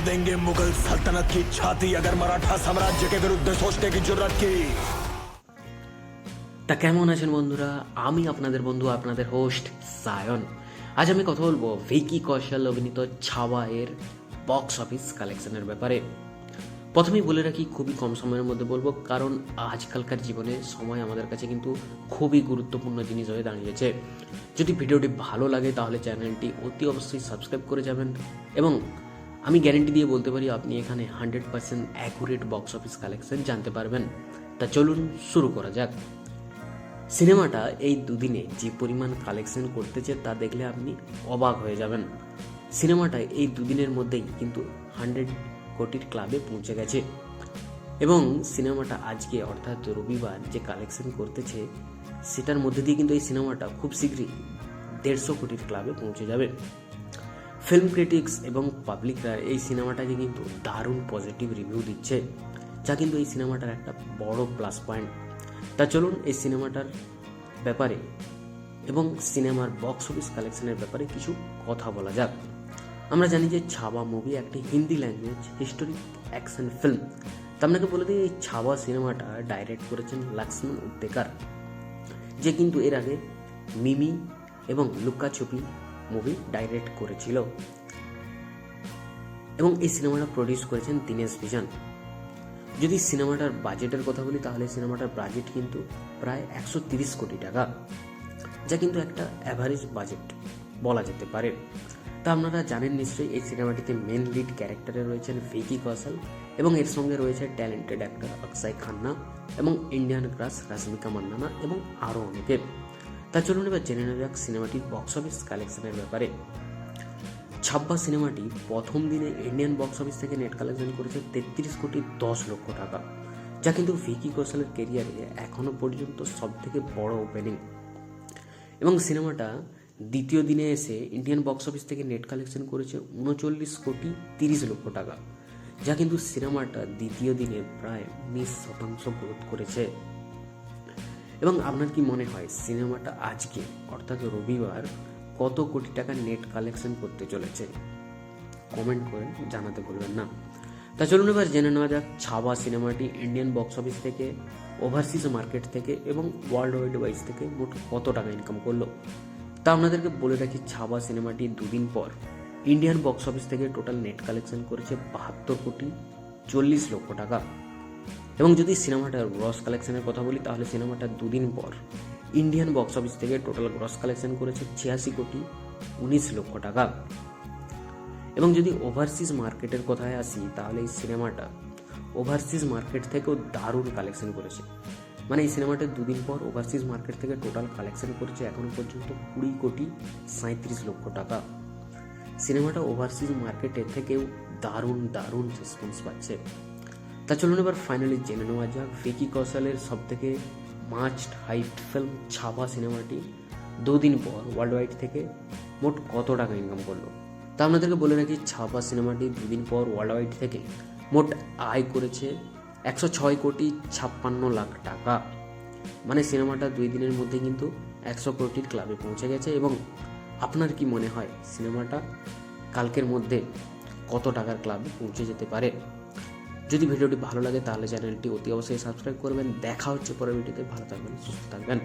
देंगे मुगल सल्तनत की छाती अगर मराठा साम्राज्य के विरुद्ध सोचने की जरूरत की তা কেমন আছেন বন্ধুরা আমি আপনাদের বন্ধু আপনাদের হোস্ট সায়ন আজ আমি কথা বলবো ভিকি কৌশল অভিনীত ছাওয়া এর বক্স অফিস কালেকশনের ব্যাপারে প্রথমেই বলে রাখি খুবই কম সময়ের মধ্যে বলবো কারণ আজকালকার জীবনে সময় আমাদের কাছে কিন্তু খুবই গুরুত্বপূর্ণ জিনিস হয়ে দাঁড়িয়েছে যদি ভিডিওটি ভালো লাগে তাহলে চ্যানেলটি অতি অবশ্যই সাবস্ক্রাইব করে যাবেন এবং আমি গ্যারেন্টি দিয়ে বলতে পারি, আপনি এখানে hundred percent accurate box office collection জানতে পারবেন। তা চলুন শুরু করা যাক। সিনেমাটা এই দুদিনে যে পরিমাণ কালেকশন করতেছে তা দেখলে আপনি অবাক হয়ে যাবেন। সিনেমাটা এই দুদিনের মধ্যেই কিন্তু হান্ড্রেড কোটির ক্লাবে পৌঁছে গেছে। এবং সিনেমাটা আজকে অর্থাৎ রবিবার যে কালেকশন করতেছে, সেটার মধ্যে দিয়ে কিন্তু এই সিনেমাটা খুব শীঘ্রই দেড়শো কোটির ক্লাবে পৌঁছে যাবে। ফিল্ম ক্রিটিক্স এবং পাবলিকরা এই সিনেমাটাকে কিন্তু দারুণ পজিটিভ রিভিউ দিচ্ছে, যা কিন্তু এই সিনেমাটার একটা বড় প্লাস পয়েন্ট তা চলুন এই সিনেমাটার ব্যাপারে এবং সিনেমার বক্স অফিস কালেকশনের ব্যাপারে কিছু কথা বলা যাক। আমরা জানি যে ছাবা মুভি একটি Hindi language historic action film তা আপনাকে বলে দিই, এই ছাবা সিনেমাটা ডাইরেক্ট করেছেন লক্ষ্মণ উদ্দেকার যে কিন্তু এর আগে মিমি এবং লুকাছুপি মুভি ডাইরেক্ট করেছিল। এবং এই সিনেমাটা প্রডিউস করেছেন দীনেশ বিজান। যদি সিনেমাটার বাজেটের কথা বলি, তাহলে সিনেমাটার বাজেট কিন্তু প্রায় একশো তিরিশ কোটি টাকা, যা কিন্তু একটা অ্যাভারেজ বাজেট বলা যেতে পারে। তা আপনারা জানেন নিশ্চয়ই, এই সিনেমাটিতে মেন লিড ক্যারেক্টারে রয়েছেন ভিকি কৌশল এবং এর সঙ্গে রয়েছে ট্যালেন্টেড অ্যাক্টর অক্ষয় খান্না এবং ইন্ডিয়ান ক্রাস রাশমিকা মান্নানা এবং আরও অনেকে। তা চলুন এবার জেনে নেওয়া যাক সিনেমাটির বক্স অফিস কালেকশনের ব্যাপারে। ছাব্বা সিনেমাটি প্রথম দিনে ইন্ডিয়ান বক্স অফিস থেকে নেট কালেকশন করেছে তেত্রিশ কোটি দশ লক্ষ টাকা, যা কিন্তু ভিকি কৌশলের কেরিয়ারে এখনও পর্যন্ত সব থেকে বড় ওপেনিং এবং সিনেমাটা দ্বিতীয় দিনে এসে ইন্ডিয়ান বক্স অফিস থেকে নেট কালেকশন করেছে উনচল্লিশ কোটি তিরিশ লক্ষ টাকা, যা কিন্তু সিনেমাটা দ্বিতীয় দিনে প্রায় উনিশ শতাংশ গ্রোথ করেছে। এবং আপনার কি মনে হয় সিনেমাটা আজকে, অর্থাৎ রবিবার, কত কোটি টাকা নেট কালেকশন করতে চলেছে? কমেন্ট করে জানাতে ভুলবেন না। তা চলুন এবার জেনে নেওয়া যাক ছাবা সিনেমাটি ইন্ডিয়ান বক্স অফিস থেকে ওভারসিজ মার্কেট থেকে এবং ওয়ার্ল্ড ওয়াইড ওয়াইজ থেকে মোট কত টাকা ইনকাম করল? তা আপনাদেরকে বলে রাখি ছাবা সিনেমাটি দুদিন পর ইন্ডিয়ান বক্স অফিস থেকে টোটাল নেট কালেকশন করেছে বাহাত্তর কোটি চল্লিশ লক্ষ টাকা। এবং যদি সিনেমাটার গ্রস কালেকশনের কথা বলি, তাহলে সিনেমাটা দুদিন পর ইন্ডিয়ান বক্স অফিস থেকে টোটাল গ্রস কালেকশন করেছে ছিয়াশি কোটি উনিশ লক্ষ টাকা। এবং যদি ওভারসিজ মার্কেটের কথায় আসি, তাহলে এই সিনেমাটা ওভারসিজ মার্কেট থেকেও দারুণ কালেকশন করেছে। মানে এই সিনেমাটা দুদিন পর ওভারসিজ মার্কেট থেকে টোটাল কালেকশন করেছে এখনও পর্যন্ত কুড়ি কোটি সাঁত্রিশ লক্ষ টাকা। সিনেমাটা ওভারসিজ মার্কেটের থেকেও দারুণ দারুণ রেসপন্স পাচ্ছে। তা চলুন এবার ফাইনালি জেনে নেওয়া যাক ভিকি কৌশলের সব থেকে মাস্ট হাইপ ফিল্ম ছাপা সিনেমাটি দুদিন পর ওয়ার্ল্ড ওয়াইড থেকে মোট কত টাকা ইনকাম করল? তা আপনাদেরকে বলে রাখি, ছাপা সিনেমাটি দুদিন পর ওয়ার্ল্ড ওয়াইড থেকে মোট আয় করেছে একশো ছয় কোটি ছাপ্পান্ন লাখ টাকা। মানে সিনেমাটা দুই দিনের মধ্যে কিন্তু একশো কোটির ক্লাবে পৌঁছে গেছে এবং আপনার কি মনে হয় সিনেমাটা কালকের মধ্যে কত টাকার ক্লাবে পৌঁছে যেতে পারে? যদি ভিডিওটি ভালো লাগে তাহলে চ্যানেলটি অতি অবশ্যই সাবস্ক্রাইব করবেন। দেখা হচ্ছে পরের ভিডিওতে। ভালো থাকবেন, সুস্থ থাকবেন।